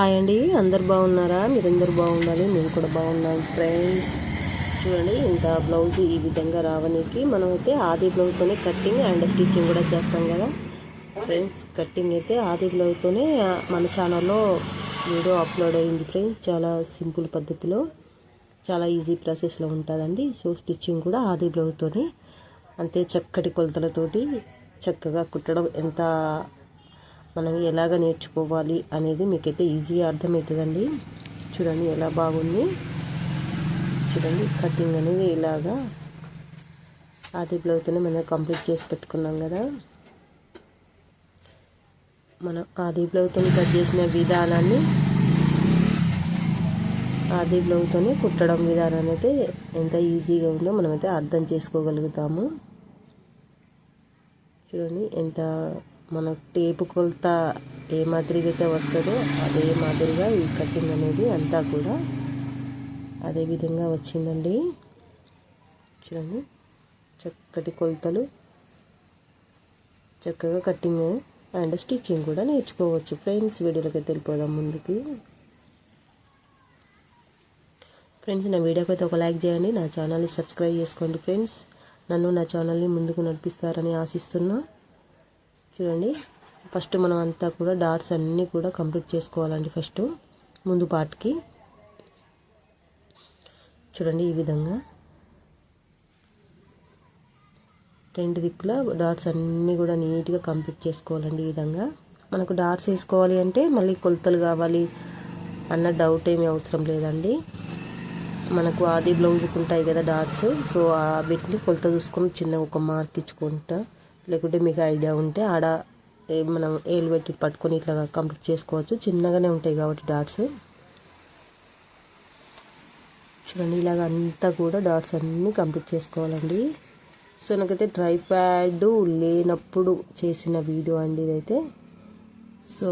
Hi అండి. అందరు బాగున్నారా? మీరందరూ బాగుండాలి. మేము కూడా బాగున్నాం ఫ్రెండ్స్. చూడండి ఇంత బ్లౌజ్ ఈ విధంగా రావడానికి మనం అయితే ఆది బ్లౌజ్తోనే కట్టింగ్ అండ్ స్టిచ్చింగ్ కూడా చేస్తాం కదా. ఫ్రెండ్స్ కట్టింగ్ అయితే ఆది బ్లౌజ్తోనే మన ఛానల్లో వీడియో అప్లోడ్ అయింది ఫ్రెండ్స్. చాలా సింపుల్ పద్ధతిలో చాలా ఈజీ ప్రాసెస్లో ఉంటుందండి. సో స్టిచ్చింగ్ కూడా ఆది బ్లౌజ్తోనే అంతే చక్కటి కొలతలతోటి చక్కగా కుట్టడం ఎంత మనం ఎలాగ నేర్చుకోవాలి అనేది మీకైతే ఈజీగా అర్థమవుతుందండి. చూడండి ఎలా బాగుంది. చూడండి కటింగ్ అనేది ఇలాగా ఆది బ్లౌజ్తోనే మనం కంప్లీట్ చేసి పెట్టుకున్నాం కదా. మనం ఆది బ్లౌజ్తో కట్ చేసిన విధానాన్ని ఆది బ్లౌజ్తోనే కుట్టడం విధానం అయితే ఎంత ఈజీగా ఉందో మనమైతే అర్థం చేసుకోగలుగుతాము. చూడండి ఎంత మన టేపు కొలత ఏ మాదిరిగా అయితే వస్తుందో అదే మాదిరిగా ఈ కటింగ్ అనేది అంతా కూడా అదే విధంగా వచ్చిందండి. చూడండి. చక్కటి కొలతలు. చక్కగా కటింగ్ అండ్ స్టిచ్చింగ్ కూడా నేర్చుకోవచ్చు. ఫ్రెండ్స్ వీడియోలోకి వెళ్ళిపోదాం ముందుకి. ఫ్రెండ్స్ నా వీడియోకి అయితే ఒక లైక్ చేయండి. నా ఛానల్ని సబ్స్క్రైబ్ చేసుకోండి ఫ్రెండ్స్. నన్ను నా ఛానల్ని ముందుకు నడిపిస్తారని ఆశిస్తున్నా. చూడండి. ఫస్ట్ మనం అంతా కూడా డాట్స్ అన్నీ కూడా కంప్లీట్ చేసుకోవాలండి ఫస్ట్ ముందు పార్ట్కి. చూడండి ఈ విధంగా. రెండు దిక్కుల డాట్స్ అన్నీ కూడా నీట్గా కంప్లీట్ చేసుకోవాలండి ఈ విధంగా. మనకు డాట్స్ వేసుకోవాలి అంటే మళ్ళీ కొలతలు కావాలి అన్న డౌట్ ఏమీ అవసరం లేదండి. మనకు ఆది బ్లౌజ్కి ఉంటాయి కదా డాట్స్ సో వీటిని కొలత చూసుకొని చిన్న ఒక మార్క్ ఇచ్చుకుంటా లేకుంటే మీకు ఐడియా ఉంటే ఆడ మనం ఏలు పెట్టి పట్టుకొని ఇట్లా కంప్లీట్ చేసుకోవచ్చు. చిన్నగానే ఉంటాయి కాబట్టి డాట్స్. చూడండి ఇలాగ అంతా కూడా డాట్స్ అన్నీ కంప్లీట్ చేసుకోవాలండి. సో నాకైతే డ్రై ప్యాడ్ లేనప్పుడు చేసిన వీడియో అండి ఇదైతే. సో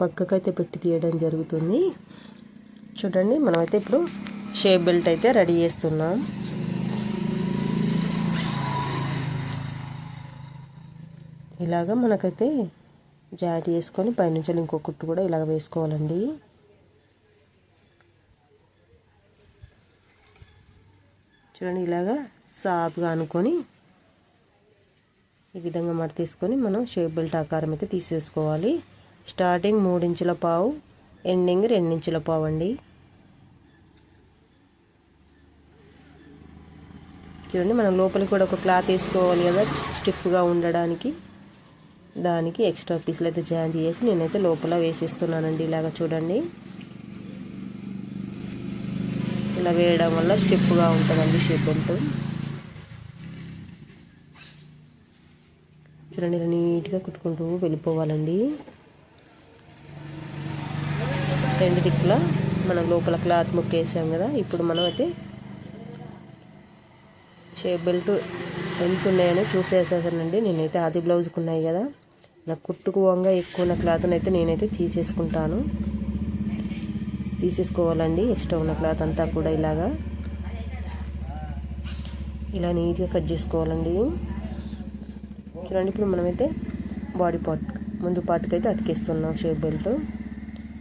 పక్కకైతే పెట్టి తీయడం జరుగుతుంది. చూడండి మనమైతే ఇప్పుడు షేప్ బెల్ట్ అయితే రెడీ చేస్తున్నాం. ఇలాగ మనకైతే జాయింట్ చేసుకొని పైనుంచి ఇంకో కుట్టు కూడా ఇలాగ వేసుకోవాలండి. చూడండి ఇలాగా సాఫ్గా అనుకొని ఈ విధంగా మడ తీసుకొని మనం షేప్ బెల్ట్ ఆకారం అయితే తీసేసుకోవాలి. స్టార్టింగ్ మూడించుల పావు ఎండింగ్ రెండించుల పావు అండి చూడండి మనం లోపలికి కూడా ఒక క్లాత్ వేసుకోవాలి కదా స్టిఫ్గా ఉండడానికి. దానికి ఎక్స్ట్రా పీసులు అయితే జాయింట్ చేసి నేనైతే లోపల వేసేస్తున్నానండి. ఇలాగ చూడండి. ఇలా వేయడం వల్ల స్టెప్గా ఉంటుందండి షేప్ బెల్ట్ చూడండి ఇలా నీట్గా కుట్టుకుంటూ వెళ్ళిపోవాలండి. రెండు దిక్కుల మనం లోపల క్లాత్ ముక్కేసాం కదా ఇప్పుడు మనం అయితే షేప్ బెల్ట్ ఎంత ఉన్నాయని చూసేసానండి నేనైతే ఆది బ్లౌజ్కి ఉన్నాయి కదా. నా కుట్టుకు వంగ ఎక్కువ ఉన్న క్లాత్ని అయితే నేనైతే తీసేసుకుంటాను. తీసేసుకోవాలండి. ఎక్స్ట్రా ఉన్న క్లాత్ అంతా కూడా ఇలాగా. ఇలా నీట్గా కట్ చేసుకోవాలండి. చూడండి ఇప్పుడు మనమైతే బాడీ పార్ట్ ముందు పార్ట్కి అయితే అతికేస్తున్నాం షేప్ బెల్ట్.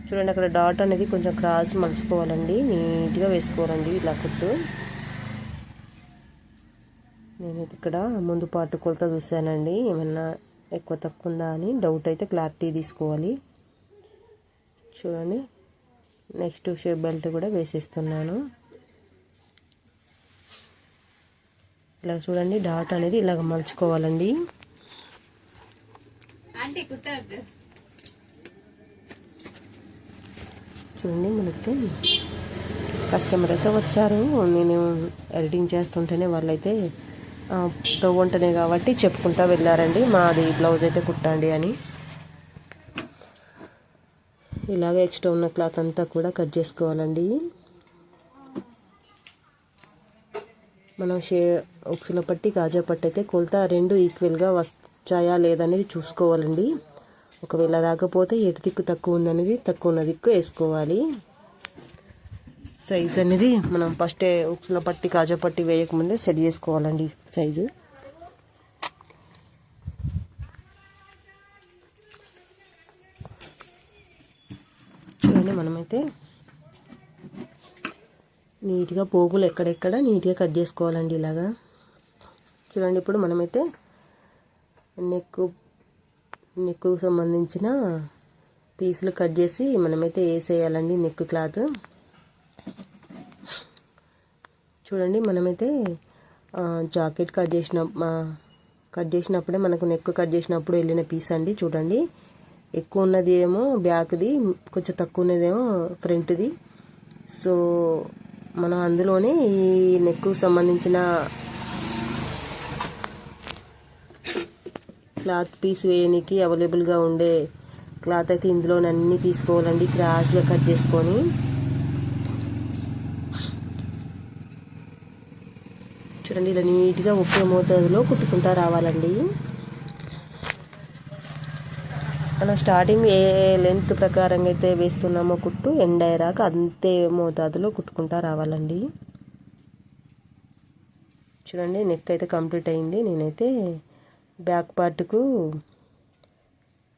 చూడండి అక్కడ డాట్ అనేది కొంచెం క్రాస్ మలుచుకోవాలండి. నీట్గా వేసుకోవాలండి ఇలా కుట్టు. నేనైతే ఇక్కడ ముందు పాటు కొలత చూసానండి ఏమన్నా ఎక్కువ తక్కువ ఉందా అని డౌట్ అయితే క్లారిటీ తీసుకోవాలి. చూడండి. నెక్స్ట్ షేప్ బెల్ట్ కూడా వేసేస్తున్నాను. ఇలా చూడండి డాట్ అనేది ఇలాగ మలుచుకోవాలండి. చూడండి మనకి కస్టమర్ అయితే వచ్చారు. నేను ఎడిటింగ్ చేస్తుంటేనే వాళ్ళైతే తవ్వంటనే కాబట్టి చెప్పుకుంటా వెళ్ళారండి. మాది బ్లౌజ్ అయితే కుట్టండి అని. ఇలాగే ఎక్స్ట్రా ఉన్న క్లాత్ అంతా కూడా కట్ చేసుకోవాలండి. మనం షే ఉక్సుల పట్టి కాజా పట్టి అయితే కొలత రెండు ఈక్వల్గా వచ్చాయా లేదనేది చూసుకోవాలండి. ఒకవేళ రాకపోతే ఎటు దిక్కు తక్కువ ఉందనేది తక్కువ ఉన్న దిక్కు వేసుకోవాలి. సైజ్ అనేది మనం ఫస్ట్ ఉక్స్ల పట్టి కాజా పట్టి వేయకముందే సెట్ చేసుకోవాలండి సైజు చూడండి మనమైతే నీట్గా పోగులు ఎక్కడెక్కడ నీట్గా కట్ చేసుకోవాలండి ఇలాగా. చూడండి ఇప్పుడు మనమైతే నెక్కు నెక్కు సంబంధించిన పీసులు కట్ చేసి మనమైతే వేసేయాలండి నెక్ క్లాత్ చూడండి మనమైతే జాకెట్ కట్ చేసిన కట్ చేసినప్పుడే మనకు నెక్ కట్ చేసినప్పుడు వెళ్ళిన పీస్ అండి చూడండి. ఎక్కువ ఉన్నది ఏమో బ్యాక్ది కొంచెం తక్కువ ఉన్నదేమో ఫ్రంట్ది. సో మనం అందులోనే ఈ నెక్కు సంబంధించిన క్లాత్ పీస్ వేయడానికి అవైలబుల్గా ఉండే క్లాత్ అయితే ఇందులోనే అన్నీ తీసుకోవాలండి క్రాస్గా కట్ చేసుకొని. చూడండి ఇలా నీట్గా ఒకే మోతాదులో కుట్టుకుంటా రావాలండి. మనం స్టార్టింగ్ ఏ లెంత్ ప్రకారంగా అయితే వేస్తున్నామో కుట్టు ఎండ్ అయ్యాక అంతే మోతాదులో కుట్టుకుంటా రావాలండి. చూడండి నెక్ అయితే కంప్లీట్ అయింది. నేనైతే బ్యాక్ పార్ట్కు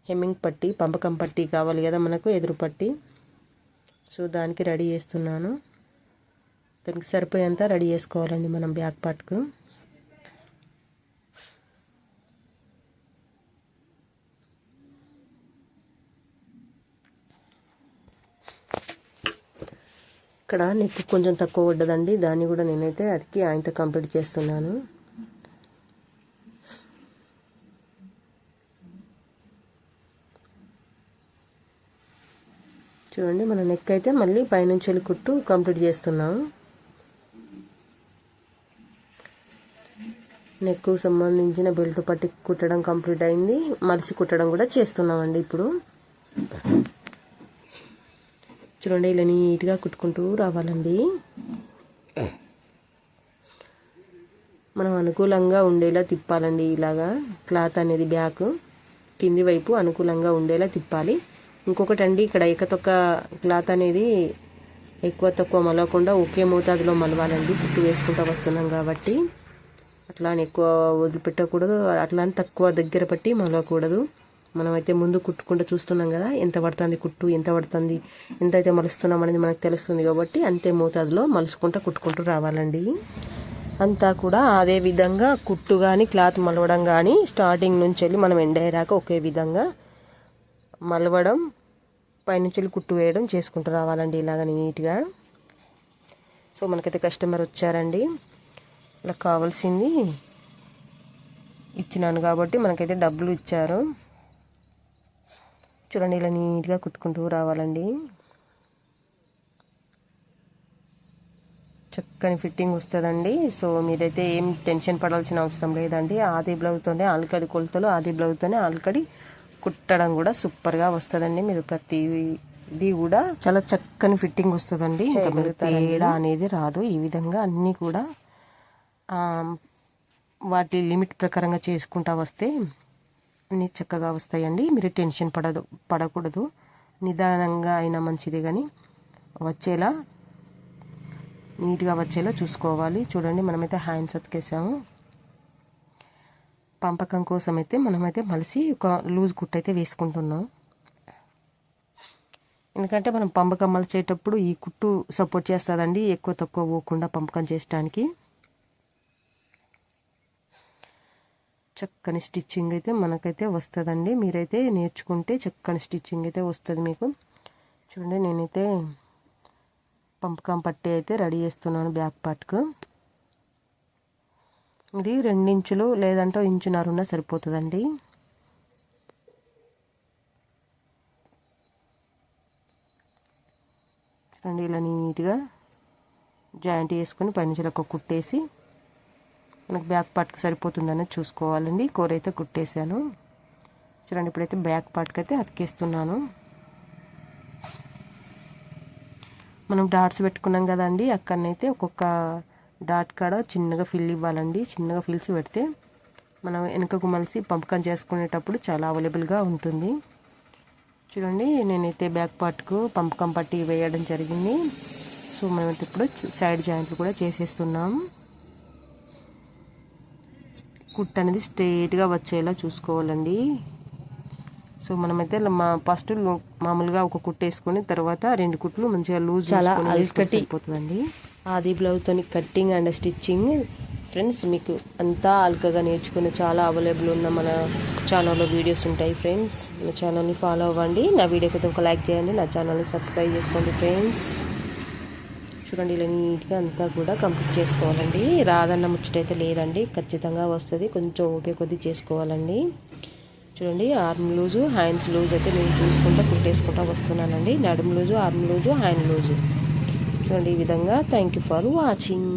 హెమ్మింగ్ పట్టి పంపకం పట్టి కావాలి కదా మనకు ఎదురు పట్టి. సో దానికి రెడీ చేస్తున్నాను. దానికి సరిపోయేంత రెడీ చేసుకోవాలండి మనం బ్యాక్ పార్ట్కు. ఇక్కడ నెక్ కొంచెం తక్కువ పడ్డదండి. దాన్ని కూడా నేనైతే అదికి ఆయనతో కంప్లీట్ చేస్తున్నాను. చూడండి మన నెక్ అయితే మళ్ళీ పైనుంచి వెళ్ళి కుట్టు కంప్లీట్ చేస్తున్నాము. నెక్కు సంబంధించిన బెల్ట్ పట్టి కుట్టడం కంప్లీట్ అయింది. మలిసి కుట్టడం కూడా చేస్తున్నామండి ఇప్పుడు. చూడండి ఇలా నీట్గా కుట్టుకుంటూ రావాలండి. మనం అనుకూలంగా ఉండేలా తిప్పాలండి ఇలాగా. క్లాత్ అనేది బ్యాక్ కింది వైపు అనుకూలంగా ఉండేలా తిప్పాలి. ఇంకొకటి అండి ఇక్కడ ఏకతొక్క క్లాత్ అనేది ఎక్కువ తక్కువ మలవకుండా ఒకే మోతాదులో మలవాలండి. పుట్టు వేసుకుంటూ వస్తున్నాం కాబట్టి. అట్లా అని ఎక్కువ వదిలిపెట్టకూడదు. అట్లా అని తక్కువ దగ్గర పట్టి మలవకూడదు మనమైతే ముందు కుట్టుకుంటూ చూస్తున్నాం కదా ఎంత పడుతుంది కుట్టు ఎంత పడుతుంది ఎంత అయితే మలుస్తున్నాం అనేది మనకు తెలుస్తుంది కాబట్టి అంతే మోతాదులో మలుసుకుంటూ కుట్టుకుంటూ రావాలండి. అంతా కూడా అదే విధంగా కుట్టు కానీ క్లాత్ మలవడం కానీ స్టార్టింగ్ నుంచి వెళ్ళి మనం ఎండయ్యాక ఒకే విధంగా మలవడం పైనుంచి వెళ్ళి కుట్టు వేయడం చేసుకుంటూ రావాలండి ఇలాగ నీట్గా. సో మనకైతే కస్టమర్ వచ్చారండి. ఇలా కావాల్సింది ఇచ్చినాను కాబట్టి మనకైతే డబ్బులు ఇచ్చారు. చూడండి ఇలా నీట్గా కుట్టుకుంటూ రావాలండి. చక్కని ఫిట్టింగ్ వస్తుందండి. సో మీరైతే ఏం టెన్షన్ పడాల్సిన అవసరం లేదండి. ఆది బ్లౌజ్తోనే ఆల్కడి కొలతలు ఆది బ్లౌజ్తోనే ఆల్కడి కుట్టడం కూడా సూపర్గా వస్తుందండి. మీరు ప్రతిది కూడా చాలా చక్కని ఫిట్టింగ్ వస్తుందండి. ఇంకా మీరు తేడా అనేది రాదు. ఈ విధంగా అన్నీ కూడా వాటి లిమిట్ ప్రకారంగా చేసుకుంటా వస్తే అన్నీ చక్కగా వస్తాయండి. మీరు టెన్షన్ పడదు పడకూడదు. నిదానంగా అయినా మంచిది కానీ వచ్చేలా నీట్గా వచ్చేలా చూసుకోవాలి. చూడండి మనమైతే హ్యాండ్స్ అతికేసాము. పంపకం కోసం అయితే మనమైతే మలిసి ఒక లూజ్ గుట్ట అయితే వేసుకుంటున్నాం. ఎందుకంటే మనం పంపకం మలిచేటప్పుడు ఈ కుట్టు సపోర్ట్ చేస్తుందండి ఎక్కువ తక్కువ పోకుండా పంపకం చేయడానికి చక్కని స్టిచ్చింగ్ అయితే మనకైతే వస్తుందండి. మీరైతే నేర్చుకుంటే చక్కని స్టిచ్చింగ్ అయితే వస్తుంది మీకు. చూడండి నేనైతే పంపకం పట్టి అయితే రెడీ చేస్తున్నాను బ్యాక్ పార్ట్కు. ఇది రెండించులు లేదంటే ఇంచున్నర ఉన్న సరిపోతుందండి. చూడండి ఇలా నీట్గా జాయింట్ వేసుకొని పైనుంచి ఒక కుట్టేసి మనకు బ్యాక్ పార్ట్కి సరిపోతుందనే చూసుకోవాలండి. కూర అయితే కుట్టేశాను. చూడండి ఇప్పుడైతే బ్యాక్ పార్ట్కి అయితే అతికేస్తున్నాను. మనం డాట్స్ పెట్టుకున్నాం కదండి అక్కడనైతే ఒక్కొక్క డాట్ కాడ చిన్నగా ఫిల్ ఇవ్వాలండి. చిన్నగా ఫిల్స్ పెడితే మనం వెనుకకు మలిసి పంపకం చేసుకునేటప్పుడు చాలా అవైలబుల్గా ఉంటుంది. చూడండి నేనైతే బ్యాక్ పార్ట్కు పంపకం పట్టి వేయడం జరిగింది. సో మేమైతే ఇప్పుడు సైడ్ జాయింట్లు కూడా చేసేస్తున్నాం. కుట్ అనేది స్ట్రైట్గా వచ్చేలా చూసుకోవాలండి. సో మనమైతే మా ఫస్ట్ మామూలుగా ఒక కుట్టు వేసుకొని తర్వాత రెండు కుట్లు మంచిగా లూజ్ చాలా ఆది బ్లౌజ్తో కట్టింగ్ అండ్ స్టిచ్చింగ్ ఫ్రెండ్స్ మీకు అంతా అల్కగా నేర్చుకుని చాలా అవైలబుల్ ఉన్న మన ఛానల్లో వీడియోస్ ఉంటాయి ఫ్రెండ్స్ నా ఛానల్ని ఫాలో అవ్వండి. నా వీడియోకి అయితే ఒక లైక్ చేయండి. నా ఛానల్ని సబ్స్క్రైబ్ చేసుకోండి ఫ్రెండ్స్ చూడండి ఇలా నీట్గా అంతా కూడా కంప్లీట్ చేసుకోవాలండి. రాదన్న ముచ్చటైతే లేదండి. ఖచ్చితంగా వస్తుంది. కొంచెం ఓకే కొద్ది చేసుకోవాలండి. చూడండి ఆర్మ్ లూజు హ్యాండ్స్ లూజ్ అయితే నేను చూసుకుంటా కుట్టేసుకుంటా వస్తున్నానండి. నడుము loose arm loose hand loose. చూడండి ఈ విధంగా. Thank you for watching